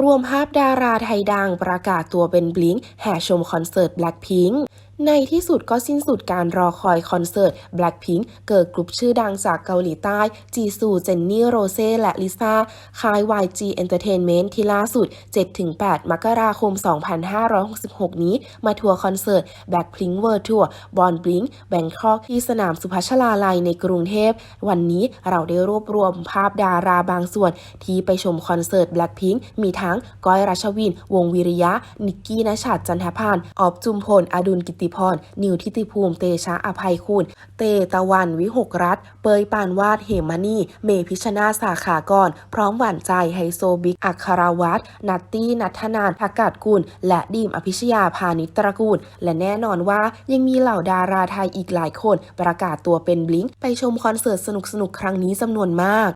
รวมภาพดาราไทยดังประกาศตัวเป็นบลิงแห่ชมคอนเสิร์ต Blackpink ในที่สุดก็สิ้นสุดการรอคอยคอนเสิร์ต Blackpink เกิดกลุ่มชื่อดังจากเกาหลีใต้ จีซู เจนนี่ โรเซ่ และลิซ่า ค่าย YG Entertainment ที่ล่าสุด 7-8 มกราคม 2566 นี้ มาทัวร์คอนเสิร์ต Blackpink World Tour Born Blink Bangkok ที่สนามสุพัชลาลัยในกรุงเทพ วันนี้เราได้รวบรวมภาพดาราบางส่วน ที่ไปชมคอนเสิร์ต Blackpink มีทั้งก้อยรัชวิน วงวิริยะ นิกกี้นชัดจันทพาน ออบจุมพล อดุลกิติพร นิวทิติภูมิ เตชะอภัยคุณ เตตะวันวิหกรัฐ เปยปานวาด เหมณีเมพิชนาสาขากร พร้อมหวานใจไฮโซบิ๊ก อัคราวัตรนัตตี้ นัทนานทกาศกุล และดีมอภิชยาพาณิตรกูล และแน่นอนว่ายังมีเหล่าดาราไทยอีกหลายคน ประกาศตัวเป็นบลิงก์ไปชมคอนเสิร์ตสนุกๆ ครั้งนี้จำนวนมาก